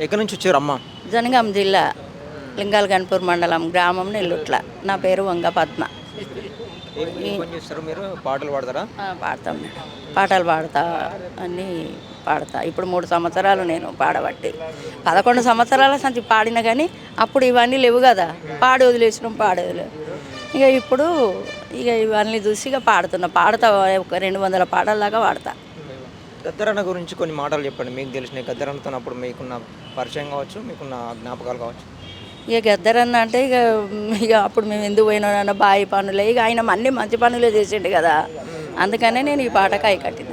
ఎక్కడి నుంచి వచ్చారు అమ్మ? జనగాం జిల్లా లింగాల గన్పూర్ మండలం గ్రామం నెల్లుట్ల. నా పేరు వంగ పద్మ. మీరు? పాటలు పాడతారా? ఆ, పాడతాం. పాటలు పాడతా అన్నీ పాడతా. ఇప్పుడు మూడు సంవత్సరాలు నేను పాడబట్టి. పదకొండు సంవత్సరాల సంచి పాడిన కానీ అప్పుడు ఇవన్నీ లేవు కదా. పాడి వదిలేసినాం పాడి వదిలేం. ఇక ఇప్పుడు ఇక ఇవన్నీ చూసి ఇక పాడుతున్నా. పాడతా ఒక రెండు వందల పాటల దాకా పాడతా. గద్దరన్న గురించి కొన్ని మాటలు చెప్పండి. మీకు తెలిసిన గద్దరన్నతో అప్పుడు మీకున్న పరిచయం కావచ్చు మీకున్న జ్ఞాపకాలు కావచ్చు. ఇక గద్దరన్న అంటే ఇక ఇక అప్పుడు మేము ఎందుకు పోయినా బాయి పనులే. ఇక ఆయన అన్ని మంచి పనులే చేసిండు కదా. అందుకనే నేను ఈ పాట కాయ కట్టిన.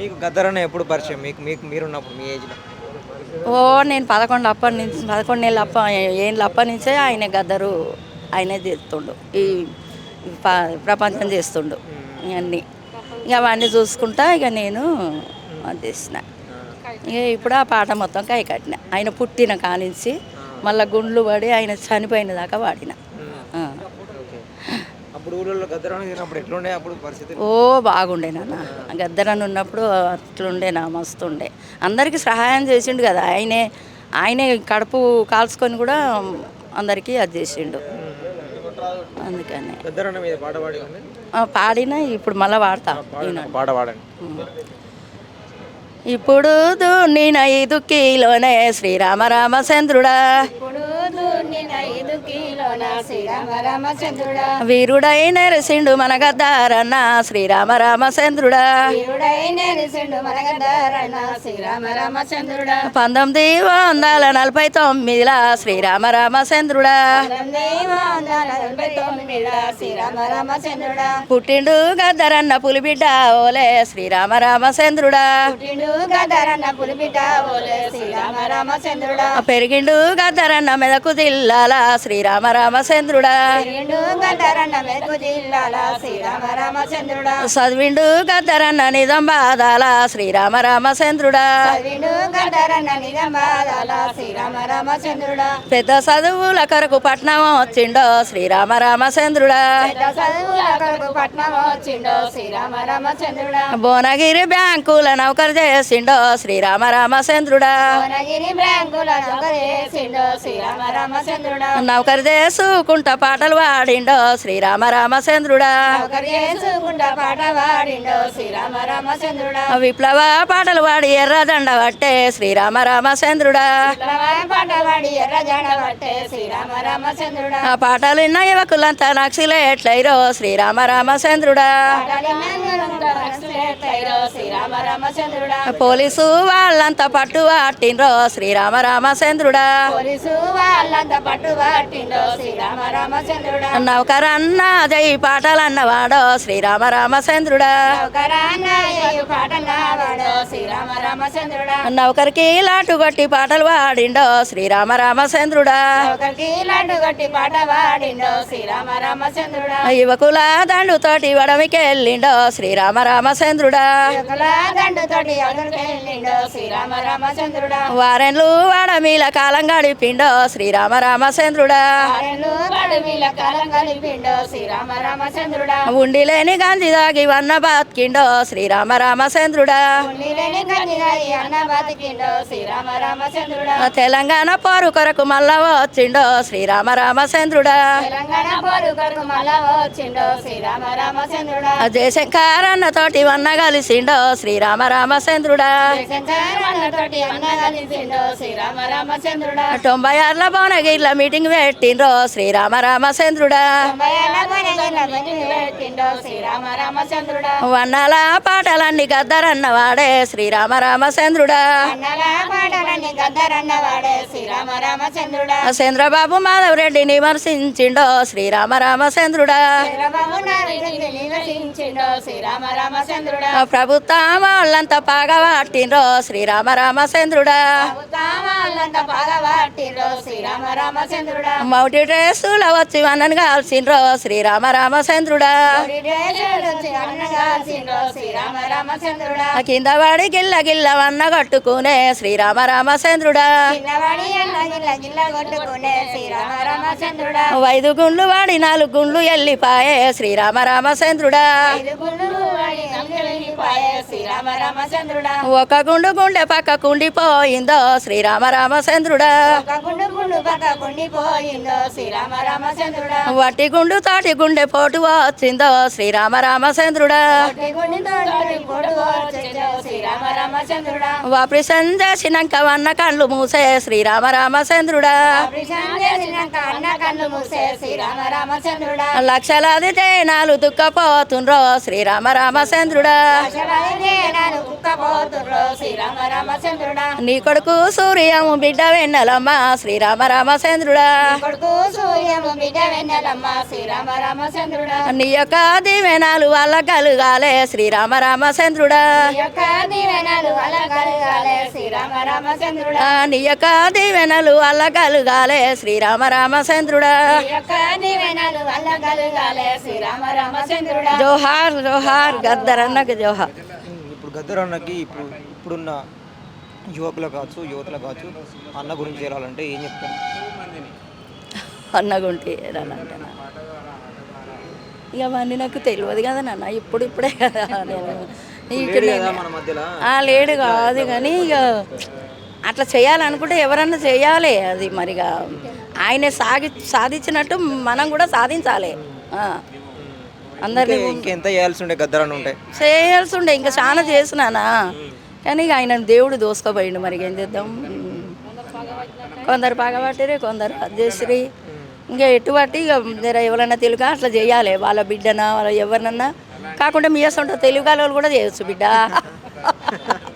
మీకు గద్దరన్న ఎప్పుడు పరిచయం? మీకు మీకు మీరున్నప్పుడు మీ ఏజ్లో? ఓ నేను పదకొండు అప్పటి నుంచి పదకొండు ఏళ్ళ అప్ప ఏళ్ళ అప్పటి నుంచే ఆయన గద్దరు ఆయనే చేస్తుండు. ఈ ప్రపంచం చేస్తుండు. ఇవన్నీ ఇక అవన్నీ చూసుకుంటా ఇక నేను అది చేసిన ఇక ఇప్పుడు ఆ పాట మొత్తం కై కట్టిన. ఆయన పుట్టిన కానించి మళ్ళీ గుండ్లు పడి ఆయన చనిపోయిన దాకా వాడిన ఓ బాగుండే నాన్న. గద్దరని ఉన్నప్పుడు అట్లుండే నా మస్తుండే. అందరికీ సహాయం చేసిండు కదా. ఆయనే ఆయనే కడుపు కాల్చుకొని కూడా అందరికీ అది చేసిండు. అందుకని. పాడినా ఇప్పుడు మళ్ళీ ఈనాడు పాట పాడండి. ఇప్పుడు దున్నిన ఐదు కిలోనే శ్రీరామ రామచంద్రుడా వీరుడై నెరసిండు మన గద్దారన్న శ్రీరామ రామచంద్రుడా పంతొమ్మిది వందల నలభై తొమ్మిదిలా శ్రీరామ రామచంద్రుడా పుట్టిండు గద్దరన్న పులిబిడ్డ ఓలే శ్రీరామ రామచంద్రుడా పెరిగిండు గద్దరన్న మెదకు జిల్లాల శ్రీరామ రామచంద్రుడా. చదివిండు గద్దరన్న నిజామాబాదాల శ్రీరామ రామచంద్రుడా పెద్ద చదువుల కొరకు పట్నం వచ్చిండో శ్రీరామ రామచంద్రుడా భువనగిరి బ్యాంకుల నౌకరు చేసిండో శ్రీరామ రామచంద్రుడా నౌకరు చేసుకుంటా పాటలు పాడిండో శ్రీరామ రామచంద్రుడా విప్లవ పాటలు పాడి ఎర్రదండ పట్టే శ్రీరామ రామచంద్రుడా ఆ పాటలు విన్న యువకులంతా నక్సలేట్లైరో శ్రీరామ రామచంద్రుడా పోలీసు వాళ్ళంతా పట్టు పట్టిండ్రో శ్రీరామ రామచంద్రుడా నౌకరన్న జై పాటలన్న వాడో శ్రీరామ రామచంద్రుడా. నౌకరికి లాటు కొట్టి పాటలు పాడిండో శ్రీరామ రామచంద్రుడా. యువకుల దండుతోటి వడమికి వెళ్ళిండో శ్రీరామ రామచంద్రుడా. వారెన్లు వడమిల కాలం గడిపిండో శ్రీరామ రామచంద్రుడా. ఉండి లేని గంజి దాగి వన్న బతికిండో శ్రీరామ రామచంద్రుడా. తెలంగాణ పోరు కొరకు మళ్ళా వచ్చిండో శ్రీరామ రామచంద్రుడా. జయశంకరన్న తోటి వన్న కలిసిండో శ్రీరామ రామచంద్రుడా. తొంభై ఆరుల భువనగిరిలో మీటింగ్ పెట్టిండ్రో శ్రీరామ రామచంద్రుడా వన్నాల పాటలన్నీ గద్దరన్న వాడే శ్రీరామ రామచంద్రుడా. చంద్రబాబు మాధవ్ రెడ్డిని విమర్శించిండో శ్రీరామ రామచంద్రుడా. ప్రభుత్వం వాళ్ళంతా పాగబట్టిండ్రో శ్రీరామ రామచంద్రుడా. మౌటి డ్రెస్సులో వచ్చి వన్నను కాల్సిండ్రో శ్రీరామ రామచంద్రుడా. కింద వాడి గిల్ల గిల్ల వన్న కట్టుకునే శ్రీరామ రామచంద్రుడా. ఐదు గుండ్లు వాడి నాలుగు గుండ్లు ఎల్లిపాయే శ్రీరామ రామచంద్రుడా. పాయే శ్రీరామ రామచంద్రుడా ఒక గుండు గుండె పక్క కుండిపోయిందో శ్రీరామ రామచంద్రుడా వట్టి గుండు తాటి గుండె పోటు వచ్చిందో శ్రీరామ రామచంద్రుడా ఆపరేషన్ చేసినాక వన్న కళ్ళు మూసే శ్రీరామ రామచంద్రుడా లక్షలాది జనాలు దుఃఖపోతుండ్రో శ్రీరామ రామచంద్రుడా నీ కొడుకు సూర్యము బిడ్డ వెన్నెలమ్మ శ్రీరామ రామచంద్రుడా కొడుకు సూర్యము బిడ్డ వెన్నెలమ్మ శ్రీరామ రామచంద్రుడా నీ యొక్క దీవెనాలు వల్ల కలుగాలే శ్రీరామ రామచంద్రుడా నీ యొక్క దీవెనలు అల్ల కలగాలే శ్రీరామ రామచంద్రుడా జోహార్ జోహార్ గద్దరన్నకు జోహార్. ఉమ్, ఇప్పుడు గద్దరన్నకి ఇప్పుడు ఇప్పుడున్న యువకులు కావచ్చు యువతలు కావచ్చు అన్న గురించి చేరాలంటే ఏం చెప్తారు? అన్నగుంటి ఏడాలంటేనా ఇక అవన్నీ నాకు తెలియదు కదా నాన్న ఇప్పుడు ఇప్పుడే కదా నేను. లేడు కదా కానీ ఇక అట్లా చేయాలనుకుంటే ఎవరన్నా చేయాలి అది మరిగా. ఆయన సాగి సాధించినట్టు మనం కూడా సాధించాలి. అందరినీ ఇంకా- ఇంకెంత చేయాల్సి ఉండే గద్దరన్న ఉంటే. చేయాల్సి ఉండే ఇంకా చాలా చేసినానా? కానీ ఇక ఆయన దేవుడు దోసుకోపోయిండు మరి ఏం చేద్దాం? కొందరు పగబట్టిరి కొందరు అది చేసిరి ఇంకా ఎటువంటి ఇక జర ఎవరైనా తెలుగు అట్లా చేయాలి వాళ్ళ బిడ్డనా వాళ్ళ ఎవరినన్నా? కాకుండా మీ అసలు తెలుగు వాళ్ళు కూడా చేయొచ్చు బిడ్డ.